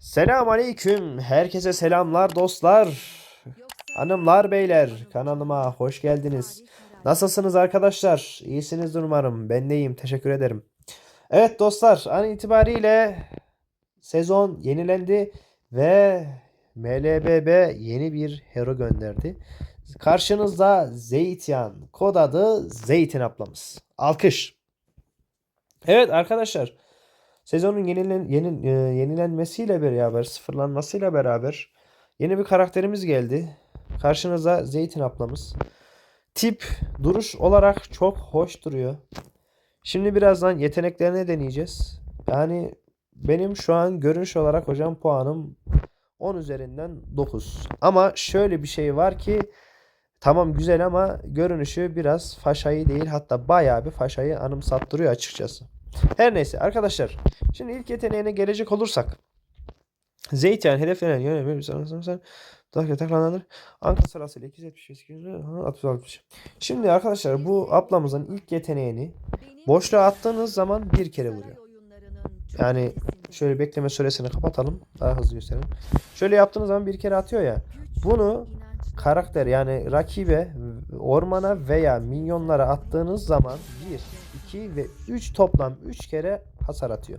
Selam aleyküm. Herkese selamlar dostlar. Hanımlar beyler kanalıma hoş geldiniz. Nasılsınız arkadaşlar? İyisinizdir umarım. Ben de iyiyim. Teşekkür ederim. Evet dostlar an itibariyle sezon yenilendi ve MLBB yeni bir hero gönderdi. Karşınızda Zeytyan. Kod adı Zeytin ablamız. Alkış. Evet arkadaşlar. Sezonun yenilen, yeni, e, yenilenmesiyle beraber, sıfırlanmasıyla beraber yeni bir karakterimiz geldi. Karşınıza Zeytin ablamız. Tip, duruş olarak çok hoş duruyor. Şimdi birazdan yeteneklerini deneyeceğiz. Yani benim şu an görünüş olarak hocam puanım 10 üzerinden 9. Ama şöyle bir şey var ki tamam güzel ama görünüşü biraz faşayı değil hatta bayağı bir faşayı anımsattırıyor açıkçası. Her neyse arkadaşlar. Şimdi ilk yeteneğine gelecek olursak. Zeytin hedeflenen yönelme bir sanırsam daha yataklanır. Ankara sırasıyla 275 260 60. Şimdi arkadaşlar bu ablamızın ilk yeteneğini boşluğa attığınız zaman bir kere vuruyor. Yani şöyle bekleme süresini kapatalım. Daha hızlı gösterelim. Şöyle yaptığınız zaman bir kere atıyor ya. Bunu karakter yani rakibe, ormana veya minyonlara attığınız zaman 1, 2 ve 3 toplam 3 kere hasar atıyor.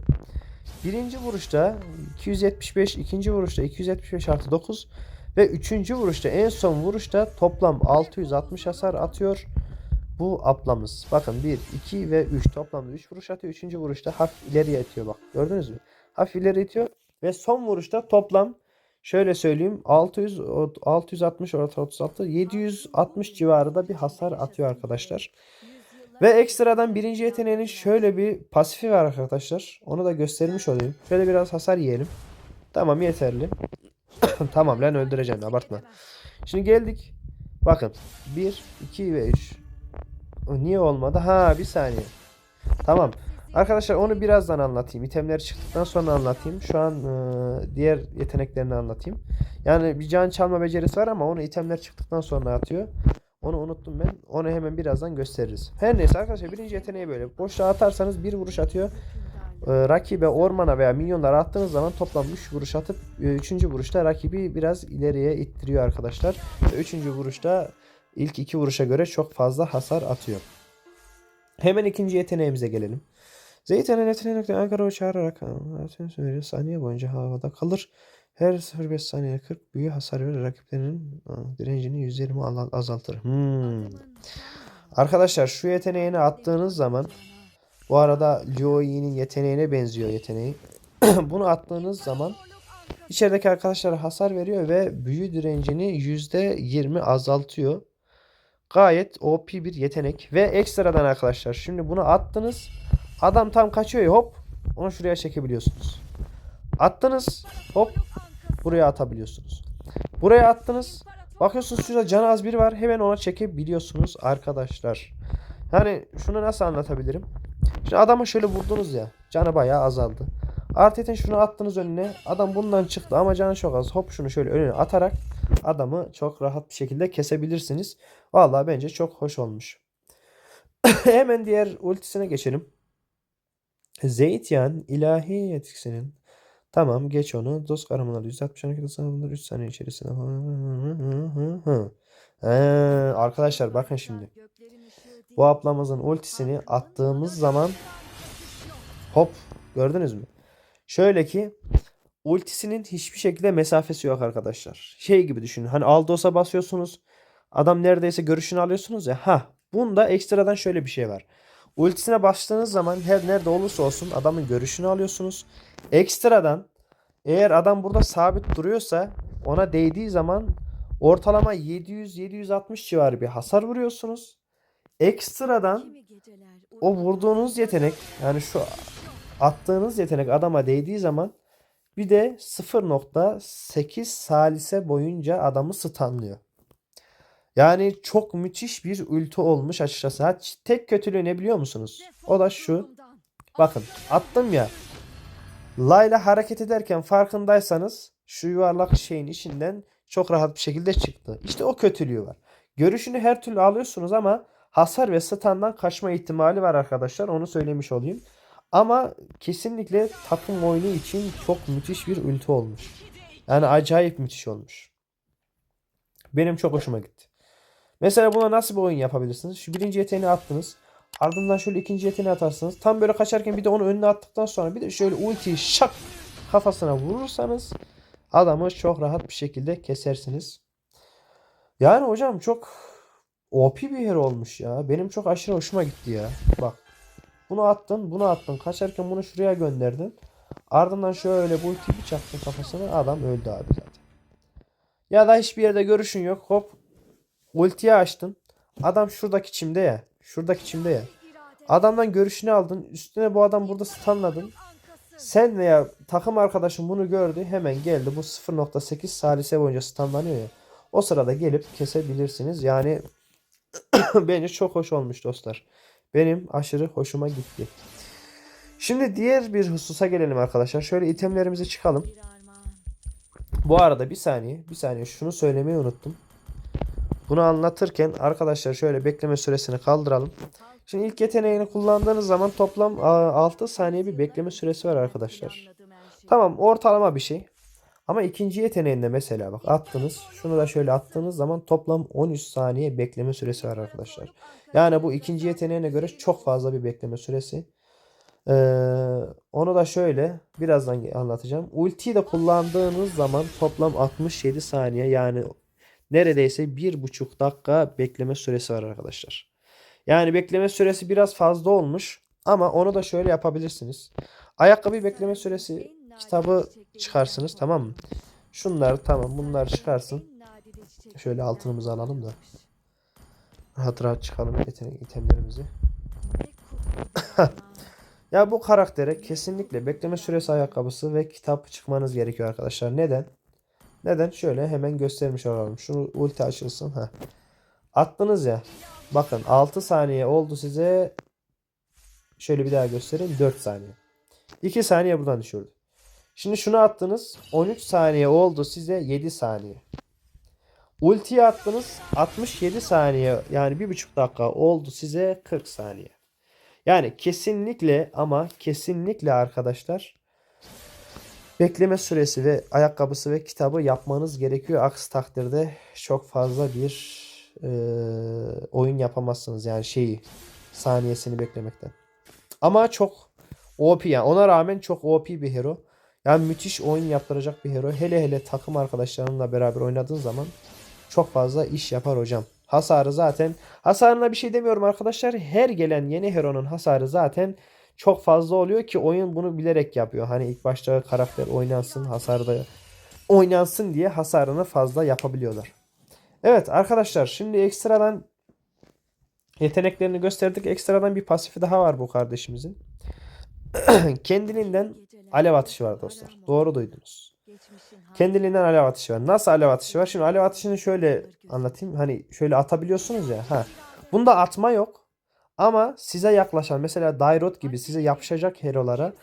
Birinci vuruşta 275, ikinci vuruşta 275 artı 9 ve üçüncü vuruşta en son vuruşta toplam 660 hasar atıyor. Bu ablamız. Bakın 1, 2 ve 3 toplamda 3 vuruş atıyor. Üçüncü vuruşta hafif ileriye itiyor bak. Gördünüz mü? Hafif ileri itiyor ve son vuruşta toplam Şöyle söyleyeyim 600 o- 660 orta 36 760 civarında bir hasar atıyor arkadaşlar. Ve ekstradan birinci yeteneğinin şöyle bir pasifi var arkadaşlar. Onu da göstermiş olayım. Şöyle biraz hasar yiyelim. Tamam yeterli. tamam lan öldüreceğim abartma. Şimdi geldik. Bakın 1, 2 ve 3. Niye olmadı? Ha bir saniye. Tamam. Arkadaşlar onu birazdan anlatayım. İtemleri çıktıktan sonra anlatayım. Şu an e, diğer yeteneklerini anlatayım. Yani bir can çalma becerisi var ama onu itemler çıktıktan sonra atıyor. Onu unuttum ben. Onu hemen birazdan gösteririz. Her neyse arkadaşlar birinci yeteneği böyle. Boşluğa atarsanız bir vuruş atıyor. E, rakibe ormana veya minyonlara attığınız zaman toplam 3 vuruş atıp 3. vuruşta rakibi biraz ileriye ittiriyor arkadaşlar. Ve 3. vuruşta ilk iki vuruşa göre çok fazla hasar atıyor. Hemen ikinci yeteneğimize gelelim. Zeytin'in yeteneği Ankara çağırarak. Saniye boyunca havada kalır. Her 0.5 saniye 40 büyü hasar verir. Rakiplerinin aa, direncini 120 al- azaltır. Hmm. Arkadaşlar şu yeteneğini attığınız zaman bu arada Liu Yi'nin yeteneğine benziyor yeteneği. Bunu attığınız zaman içerideki arkadaşlara hasar veriyor ve büyü direncini %20 azaltıyor. Gayet OP bir yetenek ve ekstradan arkadaşlar şimdi bunu attınız. Adam tam kaçıyor ya hop onu şuraya çekebiliyorsunuz. Attınız hop buraya atabiliyorsunuz. Buraya attınız. Bakıyorsunuz şurada canı az biri var hemen ona çekebiliyorsunuz arkadaşlar. Yani şunu nasıl anlatabilirim? Şimdi adama şöyle vurdunuz ya canı bayağı azaldı. Artı şunu attınız önüne adam bundan çıktı ama canı çok az. Hop şunu şöyle önüne atarak adamı çok rahat bir şekilde kesebilirsiniz. Vallahi bence çok hoş olmuş. Hemen diğer ultisine geçelim. Zeytyan ilahi yetkisinin Tamam geç onu. Dost kahramanlar 160 hareketi sınavında 3 saniye içerisinde. Ee, arkadaşlar bakın şimdi. Bu ablamızın ultisini attığımız zaman hop gördünüz mü? Şöyle ki ultisinin hiçbir şekilde mesafesi yok arkadaşlar. Şey gibi düşünün. Hani Aldos'a basıyorsunuz. Adam neredeyse görüşünü alıyorsunuz ya. Ha, bunda ekstradan şöyle bir şey var. Ultisine bastığınız zaman her nerede olursa olsun adamın görüşünü alıyorsunuz. Ekstradan eğer adam burada sabit duruyorsa ona değdiği zaman ortalama 700-760 civarı bir hasar vuruyorsunuz. Ekstradan o vurduğunuz yetenek yani şu attığınız yetenek adama değdiği zaman bir de 0.8 salise boyunca adamı stunlıyor. Yani çok müthiş bir ulti olmuş açıkçası. Ha, tek kötülüğü ne biliyor musunuz? O da şu. Bakın attım ya. Layla hareket ederken farkındaysanız şu yuvarlak şeyin içinden çok rahat bir şekilde çıktı. İşte o kötülüğü var. Görüşünü her türlü alıyorsunuz ama hasar ve stun'dan kaçma ihtimali var arkadaşlar. Onu söylemiş olayım. Ama kesinlikle takım oyunu için çok müthiş bir ulti olmuş. Yani acayip müthiş olmuş. Benim çok hoşuma gitti. Mesela buna nasıl bir oyun yapabilirsiniz? Şu birinci yeteneği attınız. Ardından şöyle ikinci yeteneği atarsınız. Tam böyle kaçarken bir de onu önüne attıktan sonra bir de şöyle ultiyi şak kafasına vurursanız adamı çok rahat bir şekilde kesersiniz. Yani hocam çok OP bir hero olmuş ya. Benim çok aşırı hoşuma gitti ya. Bak. Bunu attın, bunu attın. Kaçarken bunu şuraya gönderdin. Ardından şöyle bu bir çaktın kafasına. Adam öldü abi zaten. Ya da hiçbir yerde görüşün yok. Hop. Ultiyi açtın. Adam şuradaki çimde ya. Şuradaki çimde ya. Adamdan görüşünü aldın. Üstüne bu adam burada stunladın. Sen veya takım arkadaşın bunu gördü. Hemen geldi. Bu 0.8 salise boyunca stunlanıyor ya. O sırada gelip kesebilirsiniz. Yani bence çok hoş olmuş dostlar. Benim aşırı hoşuma gitti. Şimdi diğer bir hususa gelelim arkadaşlar. Şöyle itemlerimize çıkalım. Bu arada bir saniye, bir saniye şunu söylemeyi unuttum. Bunu anlatırken arkadaşlar şöyle bekleme süresini kaldıralım. Şimdi ilk yeteneğini kullandığınız zaman toplam a, 6 saniye bir bekleme süresi var arkadaşlar. Tamam ortalama bir şey. Ama ikinci yeteneğinde mesela bak attınız. Şunu da şöyle attığınız zaman toplam 13 saniye bekleme süresi var arkadaşlar. Yani bu ikinci yeteneğine göre çok fazla bir bekleme süresi. Ee, onu da şöyle birazdan anlatacağım. Ultiyi de kullandığınız zaman toplam 67 saniye yani neredeyse 1,5 dakika bekleme süresi var arkadaşlar. Yani bekleme süresi biraz fazla olmuş ama onu da şöyle yapabilirsiniz. Ayakkabı bekleme süresi kitabı çıkarsınız tamam mı? Şunlar tamam bunlar çıkarsın. Şöyle altınımızı alalım da. Rahat rahat çıkalım yetenek itemlerimizi. Ya bu karaktere kesinlikle bekleme süresi ayakkabısı ve kitap çıkmanız gerekiyor arkadaşlar. Neden? Neden? Şöyle hemen göstermiş olalım. Şunu ulti açılsın. Heh. Attınız ya. Bakın 6 saniye oldu size. Şöyle bir daha göstereyim. 4 saniye. 2 saniye buradan düşürdü. Şimdi şunu attınız. 13 saniye oldu size 7 saniye. Ultiyi attınız. 67 saniye yani 1,5 dakika oldu size 40 saniye. Yani kesinlikle ama kesinlikle arkadaşlar bekleme süresi ve ayakkabısı ve kitabı yapmanız gerekiyor. Aksi takdirde çok fazla bir e, oyun yapamazsınız yani şeyi saniyesini beklemekten. Ama çok OP yani ona rağmen çok OP bir hero. Yani müthiş oyun yaptıracak bir hero. Hele hele takım arkadaşlarınla beraber oynadığın zaman çok fazla iş yapar hocam. Hasarı zaten hasarına bir şey demiyorum arkadaşlar. Her gelen yeni hero'nun hasarı zaten çok fazla oluyor ki oyun bunu bilerek yapıyor. Hani ilk başta karakter oynansın, hasarı da oynansın diye hasarını fazla yapabiliyorlar. Evet arkadaşlar şimdi ekstradan yeteneklerini gösterdik. Ekstradan bir pasifi daha var bu kardeşimizin. Kendiliğinden alev atışı var dostlar. Doğru duydunuz. Kendiliğinden alev atışı var. Nasıl alev atışı var? Şimdi alev atışını şöyle anlatayım. Hani şöyle atabiliyorsunuz ya. Ha. Bunda atma yok. Ama size yaklaşan mesela Dairot gibi size yapışacak hero'lara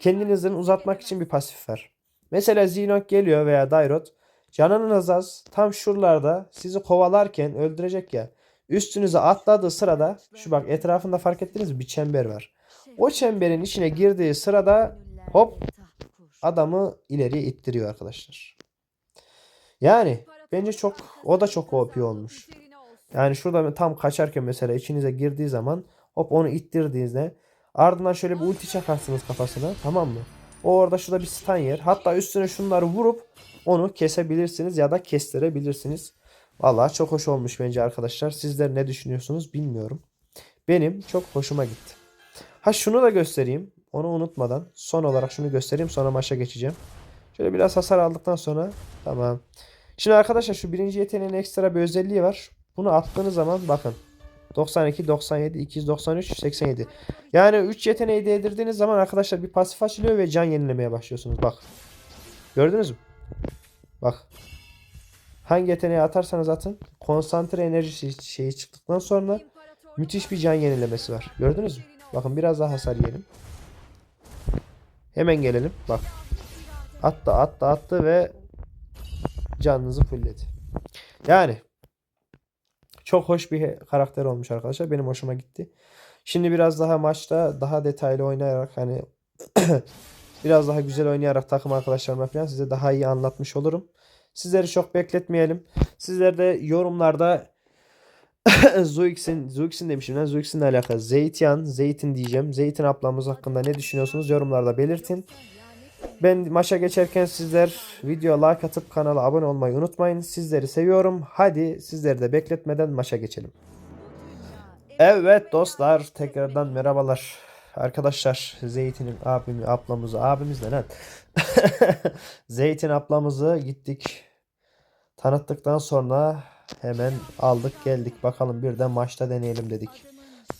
kendinizden uzatmak için bir pasif var. Mesela Zinok geliyor veya Dairot canınız az tam şuralarda sizi kovalarken öldürecek ya. Üstünüze atladığı sırada şu bak etrafında fark ettiniz mi? Bir çember var. O çemberin içine girdiği sırada hop adamı ileriye ittiriyor arkadaşlar. Yani bence çok o da çok OP olmuş. Yani şurada tam kaçarken mesela içinize girdiği zaman hop onu ittirdiğinizde ardından şöyle bir ulti çakarsınız kafasına tamam mı? O orada şurada bir stun yer. Hatta üstüne şunları vurup onu kesebilirsiniz ya da kestirebilirsiniz. Vallahi çok hoş olmuş bence arkadaşlar. Sizler ne düşünüyorsunuz bilmiyorum. Benim çok hoşuma gitti. Ha şunu da göstereyim. Onu unutmadan son olarak şunu göstereyim sonra maça geçeceğim. Şöyle biraz hasar aldıktan sonra tamam. Şimdi arkadaşlar şu birinci yeteneğin ekstra bir özelliği var. Bunu attığınız zaman bakın 92, 97, 293, 87. Yani 3 yeteneği değdirdiğiniz zaman arkadaşlar bir pasif açılıyor ve can yenilemeye başlıyorsunuz. Bak. Gördünüz mü? Bak. Hangi yeteneği atarsanız atın. Konsantre enerji şeyi çıktıktan sonra müthiş bir can yenilemesi var. Gördünüz mü? Bakın biraz daha hasar yiyelim. Hemen gelelim. Bak. Attı attı attı ve canınızı fullledi. Yani çok hoş bir karakter olmuş arkadaşlar. Benim hoşuma gitti. Şimdi biraz daha maçta daha detaylı oynayarak hani biraz daha güzel oynayarak takım arkadaşlarıma falan size daha iyi anlatmış olurum. Sizleri çok bekletmeyelim. Sizler de yorumlarda Zuix'in, Zuix'in demişim lan Zuix'in alakalı Zeytiyan, Zeytin diyeceğim. Zeytin ablamız hakkında ne düşünüyorsunuz yorumlarda belirtin. Ben maça geçerken sizler video like atıp kanala abone olmayı unutmayın. Sizleri seviyorum. Hadi sizleri de bekletmeden maça geçelim. Evet dostlar tekrardan merhabalar. Arkadaşlar Zeytin'in abimi ablamızı abimiz ne lan? Zeytin ablamızı gittik tanıttıktan sonra hemen aldık geldik bakalım bir de maçta deneyelim dedik.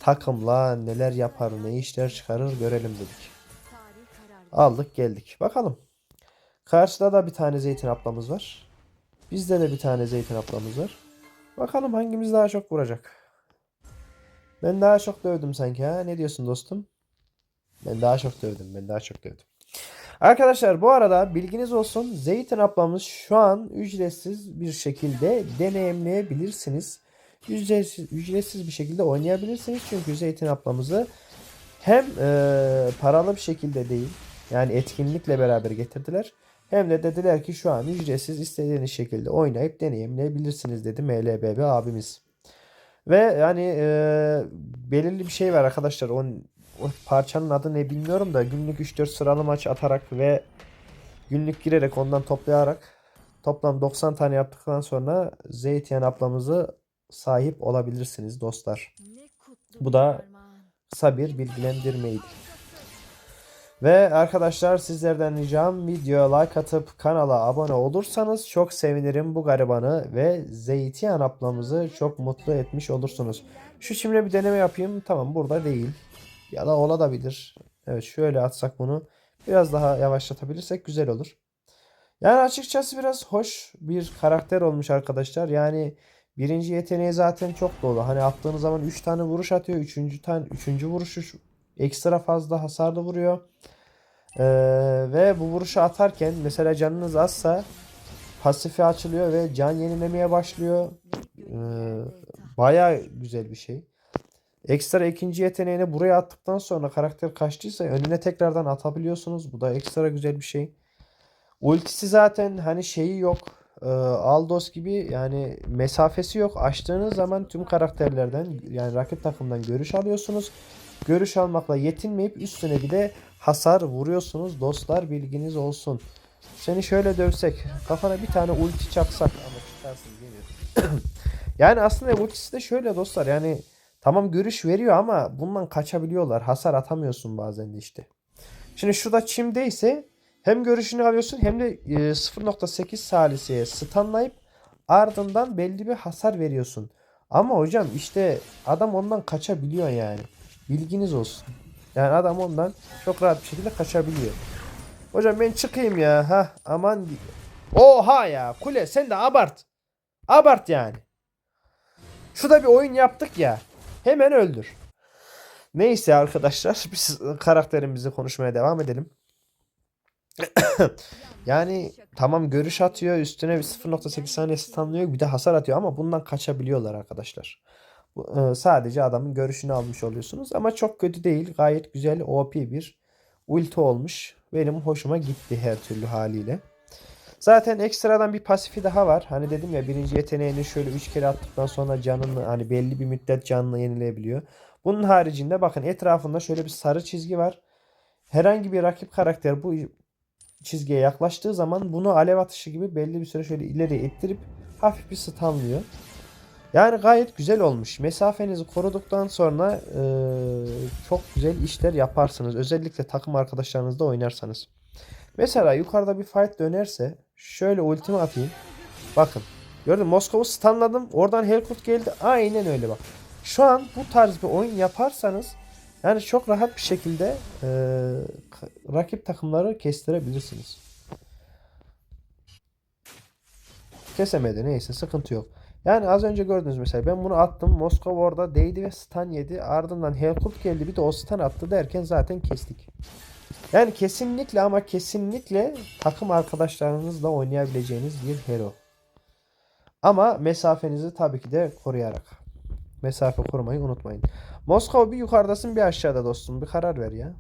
Takımla neler yapar ne işler çıkarır görelim dedik. Aldık geldik bakalım. Karşıda da bir tane Zeytin ablamız var. Bizde de bir tane Zeytin ablamız var. Bakalım hangimiz daha çok vuracak. Ben daha çok dövdüm sanki ha. Ne diyorsun dostum? Ben daha çok dövdüm. Ben daha çok dövdüm. Arkadaşlar bu arada bilginiz olsun. Zeytin ablamız şu an ücretsiz bir şekilde deneyimleyebilirsiniz. Ücretsiz, ücretsiz bir şekilde oynayabilirsiniz. Çünkü Zeytin ablamızı hem e, paralı bir şekilde değil yani etkinlikle beraber getirdiler. Hem de dediler ki şu an ücretsiz istediğiniz şekilde oynayıp deneyimleyebilirsiniz dedi MLBB abimiz. Ve yani e, belirli bir şey var arkadaşlar. O, o parçanın adı ne bilmiyorum da günlük 3-4 sıralı maç atarak ve günlük girerek ondan toplayarak toplam 90 tane yaptıktan sonra Zeytiyan ablamızı sahip olabilirsiniz dostlar. Bu da kısa bir bilgilendirmeydi. Ve arkadaşlar sizlerden ricam videoya like atıp kanala abone olursanız çok sevinirim bu garibanı ve Zeytiyan ablamızı çok mutlu etmiş olursunuz. Şu şimdi bir deneme yapayım. Tamam burada değil. Ya da olabilir. Evet şöyle atsak bunu. Biraz daha yavaşlatabilirsek güzel olur. Yani açıkçası biraz hoş bir karakter olmuş arkadaşlar. Yani birinci yeteneği zaten çok dolu. Hani attığınız zaman 3 tane vuruş atıyor. Üçüncü tane üçüncü vuruşu ekstra fazla hasarlı vuruyor. Ee, ve bu vuruşu atarken mesela canınız azsa pasifi açılıyor ve can yenilemeye başlıyor. Ee, Baya güzel bir şey. Ekstra ikinci yeteneğini buraya attıktan sonra karakter kaçtıysa önüne tekrardan atabiliyorsunuz. Bu da ekstra güzel bir şey. Ultisi zaten hani şeyi yok. Ee, Aldos gibi yani mesafesi yok. Açtığınız zaman tüm karakterlerden yani rakip takımdan görüş alıyorsunuz. Görüş almakla yetinmeyip üstüne bir de hasar vuruyorsunuz dostlar bilginiz olsun. Seni şöyle dövsek kafana bir tane ulti çaksak ama çıkarsın demiyorum. yani aslında ultisi de şöyle dostlar yani tamam görüş veriyor ama bundan kaçabiliyorlar. Hasar atamıyorsun bazen de işte. Şimdi şurada çimdeyse hem görüşünü alıyorsun hem de 0.8 saliseye stunlayıp ardından belli bir hasar veriyorsun. Ama hocam işte adam ondan kaçabiliyor yani. Bilginiz olsun. Yani adam ondan çok rahat bir şekilde kaçabiliyor. Hocam ben çıkayım ya. Ha aman. Oha ya kule sen de abart. Abart yani. Şurada bir oyun yaptık ya. Hemen öldür. Neyse arkadaşlar biz karakterimizi konuşmaya devam edelim. yani tamam görüş atıyor üstüne bir 0.8 saniye stunlıyor bir de hasar atıyor ama bundan kaçabiliyorlar arkadaşlar. E, sadece adamın görüşünü almış oluyorsunuz. Ama çok kötü değil. Gayet güzel OP bir ulti olmuş. Benim hoşuma gitti her türlü haliyle. Zaten ekstradan bir pasifi daha var. Hani dedim ya birinci yeteneğini şöyle 3 kere attıktan sonra canını hani belli bir müddet canını yenileyebiliyor. Bunun haricinde bakın etrafında şöyle bir sarı çizgi var. Herhangi bir rakip karakter bu çizgiye yaklaştığı zaman bunu alev atışı gibi belli bir süre şöyle ileri ittirip hafif bir stunlıyor. Yani gayet güzel olmuş. Mesafenizi koruduktan sonra e, çok güzel işler yaparsınız. Özellikle takım arkadaşlarınızla oynarsanız. Mesela yukarıda bir fight dönerse şöyle ultimi atayım. Bakın. Gördün Moskova'yı stunladım. Oradan Hellcut geldi. Aynen öyle bak. Şu an bu tarz bir oyun yaparsanız yani çok rahat bir şekilde e, rakip takımları kestirebilirsiniz. Kesemedi neyse sıkıntı yok. Yani az önce gördünüz mesela ben bunu attım. Moskova orada değdi ve stun yedi. Ardından Helkut geldi bir de o stun attı derken zaten kestik. Yani kesinlikle ama kesinlikle takım arkadaşlarınızla oynayabileceğiniz bir hero. Ama mesafenizi tabii ki de koruyarak. Mesafe korumayı unutmayın. Moskova bir yukarıdasın bir aşağıda dostum. Bir karar ver ya.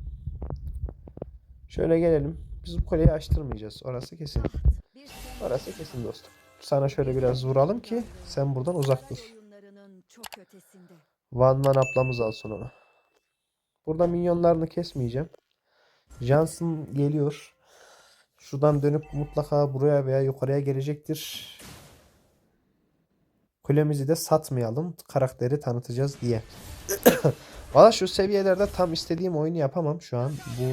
Şöyle gelelim. Biz bu kuleyi açtırmayacağız. Orası kesin. Orası kesin dostum. Sana şöyle biraz vuralım ki sen buradan uzak dur. Van Van ablamız alsın onu. Burada minyonlarını kesmeyeceğim. Johnson geliyor. Şuradan dönüp mutlaka buraya veya yukarıya gelecektir. Kulemizi de satmayalım. Karakteri tanıtacağız diye. Valla şu seviyelerde tam istediğim oyunu yapamam şu an bu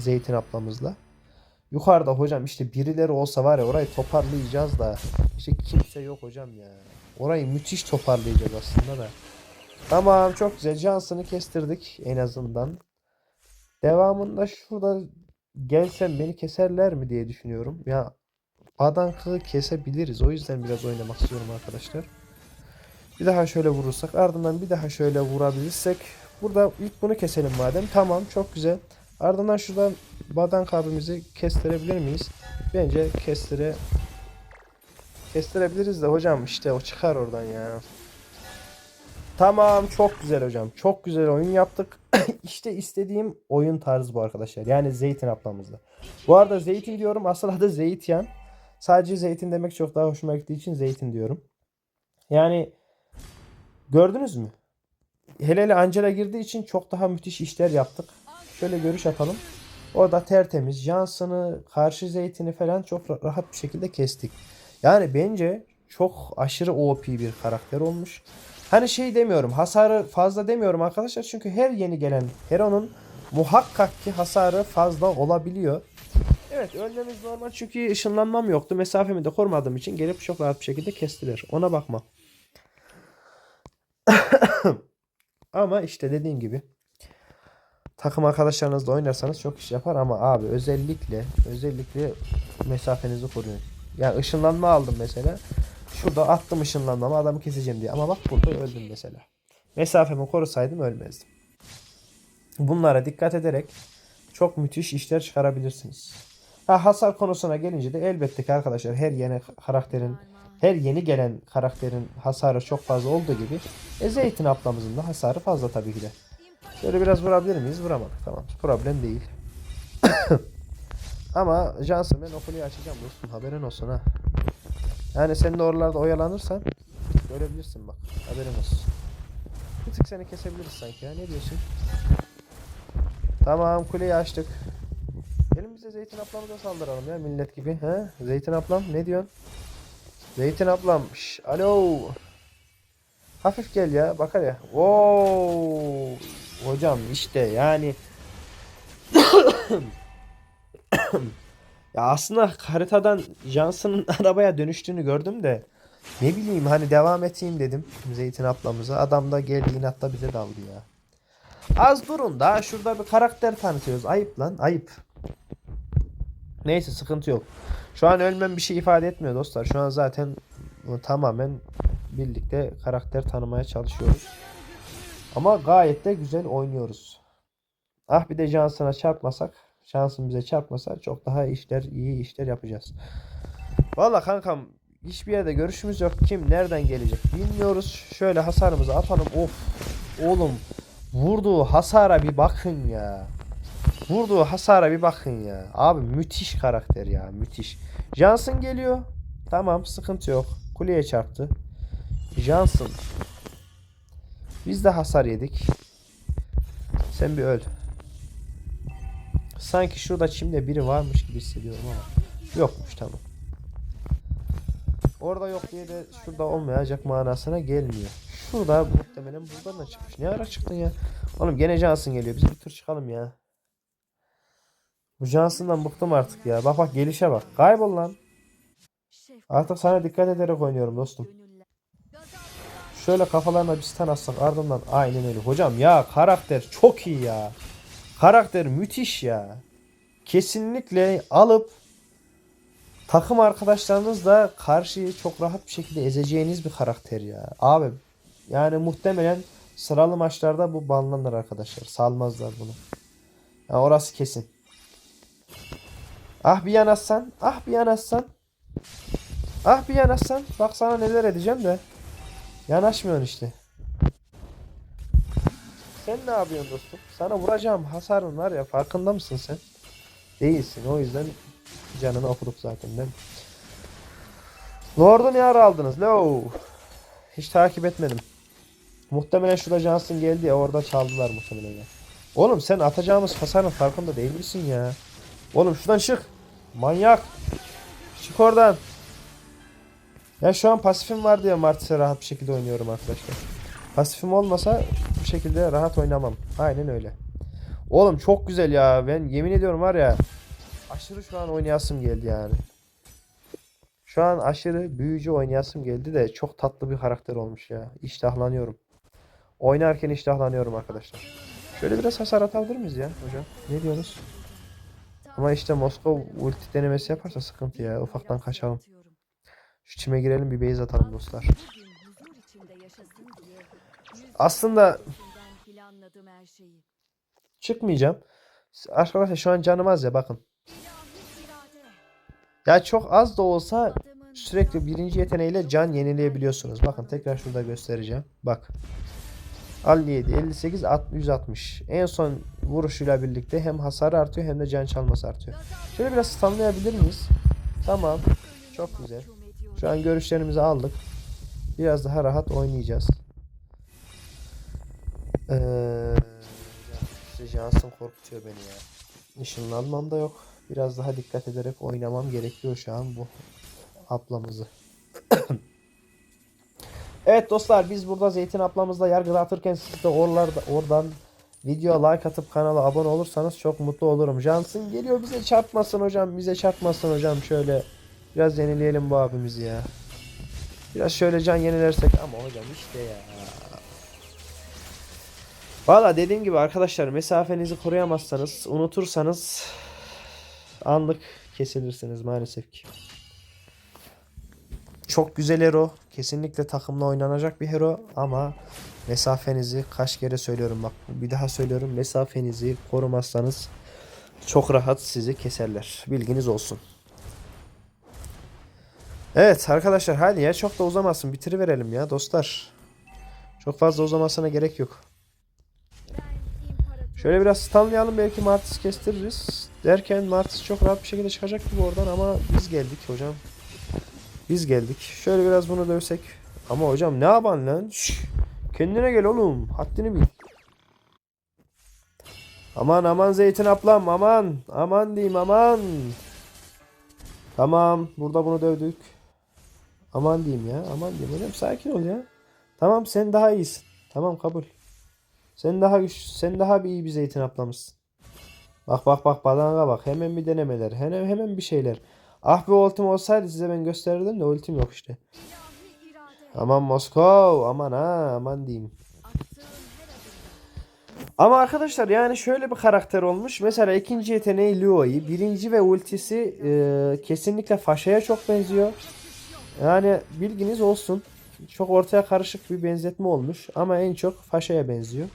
Zeytin ablamızla. Yukarıda hocam işte birileri olsa var ya orayı toparlayacağız da işte kimse yok hocam ya. Orayı müthiş toparlayacağız aslında da. Tamam çok güzel. Johnson'ı kestirdik en azından. Devamında şurada gelsem beni keserler mi diye düşünüyorum. Ya Badank'ı kesebiliriz. O yüzden biraz oynamak istiyorum arkadaşlar. Bir daha şöyle vurursak ardından bir daha şöyle vurabilirsek burada ilk bunu keselim madem. Tamam çok güzel. Ardından şurada Badank abimizi kestirebilir miyiz? Bence kestire kestirebiliriz de hocam işte o çıkar oradan ya. Tamam çok güzel hocam. Çok güzel oyun yaptık. işte istediğim oyun tarzı bu arkadaşlar. Yani Zeytin ablamızla. Bu arada Zeytin diyorum. Asıl adı Zeytyan. Sadece Zeytin demek çok daha hoşuma gittiği için Zeytin diyorum. Yani gördünüz mü? Hele hele Angela girdiği için çok daha müthiş işler yaptık. Şöyle görüş atalım. O da tertemiz. Johnson'ı, karşı Zeytin'i falan çok ra- rahat bir şekilde kestik. Yani bence çok aşırı OP bir karakter olmuş. Hani şey demiyorum hasarı fazla demiyorum arkadaşlar çünkü her yeni gelen Hero'nun muhakkak ki hasarı fazla olabiliyor. Evet ölmemiz normal çünkü ışınlanmam yoktu. Mesafemi de korumadığım için gelip çok rahat bir şekilde kestiler. Ona bakma. ama işte dediğim gibi takım arkadaşlarınızla oynarsanız çok iş yapar ama abi özellikle özellikle mesafenizi koruyun. Yani ışınlanma aldım mesela. Şurada attım ışınlanmamı adamı keseceğim diye. Ama bak burada öldüm mesela. Mesafemi korusaydım ölmezdim. Bunlara dikkat ederek çok müthiş işler çıkarabilirsiniz. Ha, hasar konusuna gelince de elbette ki arkadaşlar her yeni karakterin her yeni gelen karakterin hasarı çok fazla olduğu gibi e, Zeytin ablamızın da hasarı fazla tabii ki de. Şöyle biraz vurabilir miyiz? Vuramadık. Tamam. Problem değil. Ama Johnson ben okulayı açacağım dostum. Haberin olsun ha. Yani sen de oralarda oyalanırsan görebilirsin bak. Haberin olsun. Bir tık seni kesebiliriz sanki ya. Ne diyorsun? Tamam kuleyi açtık. Gelin bize Zeytin ablamıza saldıralım ya millet gibi. He? Zeytin ablam ne diyorsun? Zeytin ablam. Şş, alo. Hafif gel ya. Bakar ya. Oo. Hocam işte yani ya aslında haritadan Johnson'ın arabaya dönüştüğünü gördüm de ne bileyim hani devam edeyim dedim Zeytin ablamıza. Adam da geldi inatla bize daldı ya. Az durun da şurada bir karakter tanıtıyoruz. Ayıp lan ayıp. Neyse sıkıntı yok. Şu an ölmem bir şey ifade etmiyor dostlar. Şu an zaten tamamen birlikte karakter tanımaya çalışıyoruz. Ama gayet de güzel oynuyoruz. Ah bir de Johnson'a çarpmasak, şansın bize çarpmasa çok daha işler, iyi işler yapacağız. Valla kankam hiçbir yerde görüşümüz yok. Kim nereden gelecek bilmiyoruz. Şöyle hasarımızı atalım. Of oğlum vurduğu hasara bir bakın ya. Vurduğu hasara bir bakın ya. Abi müthiş karakter ya müthiş. Johnson geliyor. Tamam sıkıntı yok. Kuleye çarptı. Johnson. Biz de hasar yedik. Sen bir öl. Sanki şurada çimde biri varmış gibi hissediyorum ama. Yokmuş tamam. Orada yok diye de şurada olmayacak manasına gelmiyor. Şurada muhtemelen buradan da çıkmış. Ne ara çıktın ya? Oğlum gene Johnson geliyor. Biz bir tur çıkalım ya. Bu Johnson'dan bıktım artık ya. Bak bak gelişe bak. Kaybol lan. Artık sana dikkat ederek oynuyorum dostum. Şöyle kafalarına bir stun atsak ardından aynen öyle. Hocam ya karakter çok iyi ya. Karakter müthiş ya. Kesinlikle alıp takım arkadaşlarınızla karşıyı çok rahat bir şekilde ezeceğiniz bir karakter ya. Abi yani muhtemelen sıralı maçlarda bu banlanır arkadaşlar. Salmazlar bunu. Ya orası kesin. Ah bir yanaşsan. Ah bir yanaşsan. Ah bir yanaşsan. Bak sana neler edeceğim de. Yanaşmıyorsun işte. sen ne yapıyorsun dostum? Sana vuracağım hasarın var ya farkında mısın sen? Değilsin o yüzden canını okuduk zaten değil mi? Lord'u ne ara aldınız? Lo. Hiç takip etmedim. Muhtemelen şurada Johnson geldi ya orada çaldılar muhtemelen ya. Oğlum sen atacağımız hasarın farkında değil misin ya? Oğlum şuradan çık. Manyak. Çık oradan. Ya şu an pasifim var diye Martis'e rahat bir şekilde oynuyorum arkadaşlar. Pasifim olmasa bu şekilde rahat oynamam. Aynen öyle. Oğlum çok güzel ya. Ben yemin ediyorum var ya. Aşırı şu an oynayasım geldi yani. Şu an aşırı büyücü oynayasım geldi de çok tatlı bir karakter olmuş ya. İştahlanıyorum. Oynarken iştahlanıyorum arkadaşlar. Şöyle biraz hasar atabilir miyiz ya hocam? Ne diyorsunuz? Ama işte Moskova ulti denemesi yaparsa sıkıntı ya. Ufaktan kaçalım. Şu çime girelim bir base atalım dostlar. Aslında çıkmayacağım. Arkadaşlar şu an canım az ya bakın. Ya çok az da olsa sürekli birinci yeteneğiyle can yenileyebiliyorsunuz. Bakın tekrar şurada göstereceğim. Bak. 57, 58, 60, 160. En son vuruşuyla birlikte hem hasar artıyor hem de can çalması artıyor. Şöyle biraz stunlayabilir miyiz? Tamam. Çok güzel. Şu an görüşlerimizi aldık. Biraz daha rahat oynayacağız. Ee, Johnson korkutuyor beni ya. Işınlanmam da yok. Biraz daha dikkat ederek oynamam gerekiyor şu an bu ablamızı. evet dostlar biz burada Zeytin ablamızla yargı dağıtırken siz de oralarda, oradan video like atıp kanala abone olursanız çok mutlu olurum. Johnson geliyor bize çarpmasın hocam bize çarpmasın hocam şöyle biraz yenileyelim bu abimizi ya. Biraz şöyle can yenilersek ama hocam işte ya. Valla dediğim gibi arkadaşlar mesafenizi koruyamazsanız unutursanız anlık kesilirsiniz maalesef ki. Çok güzel hero. Kesinlikle takımla oynanacak bir hero ama mesafenizi kaç kere söylüyorum bak bir daha söylüyorum mesafenizi korumazsanız çok rahat sizi keserler. Bilginiz olsun. Evet arkadaşlar hadi ya çok da uzamasın bitiriverelim ya dostlar. Çok fazla uzamasına gerek yok. Şöyle biraz stunlayalım belki Martis kestiririz. Derken Martis çok rahat bir şekilde çıkacak gibi oradan ama biz geldik hocam. Biz geldik. Şöyle biraz bunu dövsek. Ama hocam ne yapan lan? Şş, kendine gel oğlum. Haddini bil. Aman aman zeytin ablam aman. Aman diyeyim aman. Tamam burada bunu dövdük. Aman diyeyim ya aman diyeyim hocam sakin ol ya. Tamam sen daha iyisin. Tamam kabul. Sen daha sen daha bir iyi bir zeytin ablamışsın. Bak bak bak badana bak. Hemen bir denemeler. Hemen hemen bir şeyler. Ah bir ultim olsaydı size ben gösterirdim de ultim yok işte. Aman Moskov. Aman ha aman diyeyim. Ama arkadaşlar yani şöyle bir karakter olmuş. Mesela ikinci yeteneği Luo'yu. Birinci ve ultisi e, kesinlikle Faşa'ya çok benziyor. Yani bilginiz olsun. Çok ortaya karışık bir benzetme olmuş. Ama en çok Faşa'ya benziyor.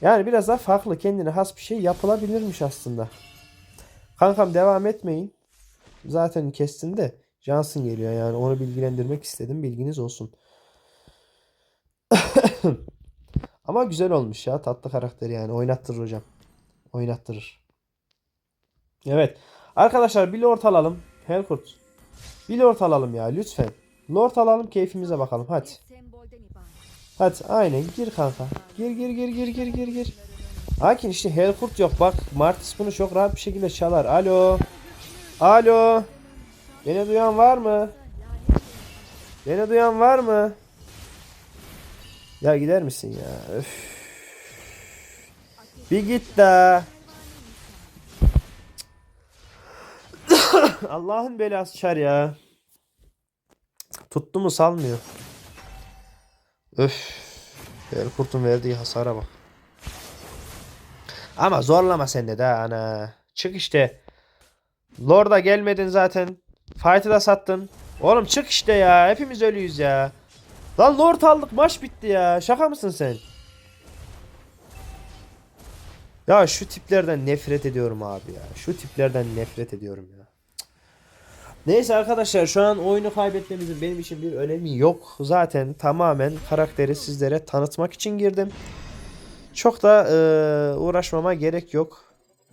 Yani biraz daha farklı kendine has bir şey yapılabilirmiş aslında. Kankam devam etmeyin. Zaten kestin de Johnson geliyor yani onu bilgilendirmek istedim. Bilginiz olsun. Ama güzel olmuş ya. Tatlı karakter yani. Oynattırır hocam. Oynattırır. Evet. Arkadaşlar bir lord alalım. Helkurt. Bir lord alalım ya lütfen. Lord alalım keyfimize bakalım. Hadi. Hadi aynen gir kanka. Gir gir gir gir gir gir gir. Lakin işte Helkurt yok. Bak Martis bunu çok rahat bir şekilde çalar. Alo. Alo. Beni duyan var mı? Beni duyan var mı? Ya gider misin ya? Öf. Bir git de. Allah'ın belası çar ya. Tuttu mu salmıyor. Öf. Kurt'un verdiği hasara bak. Ama zorlama sen de daha ana. Çık işte. Lord'a gelmedin zaten. Fight'ı da sattın. Oğlum çık işte ya. Hepimiz ölüyüz ya. Lan Lord aldık maç bitti ya. Şaka mısın sen? Ya şu tiplerden nefret ediyorum abi ya. Şu tiplerden nefret ediyorum ya. Neyse arkadaşlar şu an oyunu kaybetmemizin benim için bir önemi yok. Zaten tamamen karakteri sizlere tanıtmak için girdim. çok da e, uğraşmama gerek yok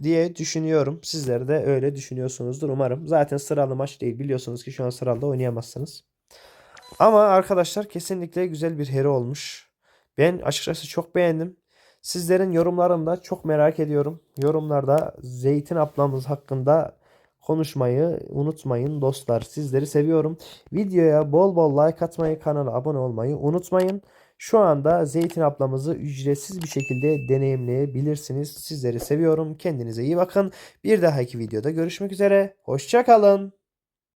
diye düşünüyorum. Sizler de öyle düşünüyorsunuzdur umarım. Zaten sıralı maç değil biliyorsunuz ki şu an sıralı oynayamazsınız. Ama arkadaşlar kesinlikle güzel bir hero olmuş. Ben açıkçası çok beğendim. Sizlerin yorumlarını da çok merak ediyorum. Yorumlarda Zeytin ablamız hakkında konuşmayı unutmayın dostlar. Sizleri seviyorum. Videoya bol bol like atmayı, kanala abone olmayı unutmayın. Şu anda Zeytin ablamızı ücretsiz bir şekilde deneyimleyebilirsiniz. Sizleri seviyorum. Kendinize iyi bakın. Bir dahaki videoda görüşmek üzere. Hoşça kalın.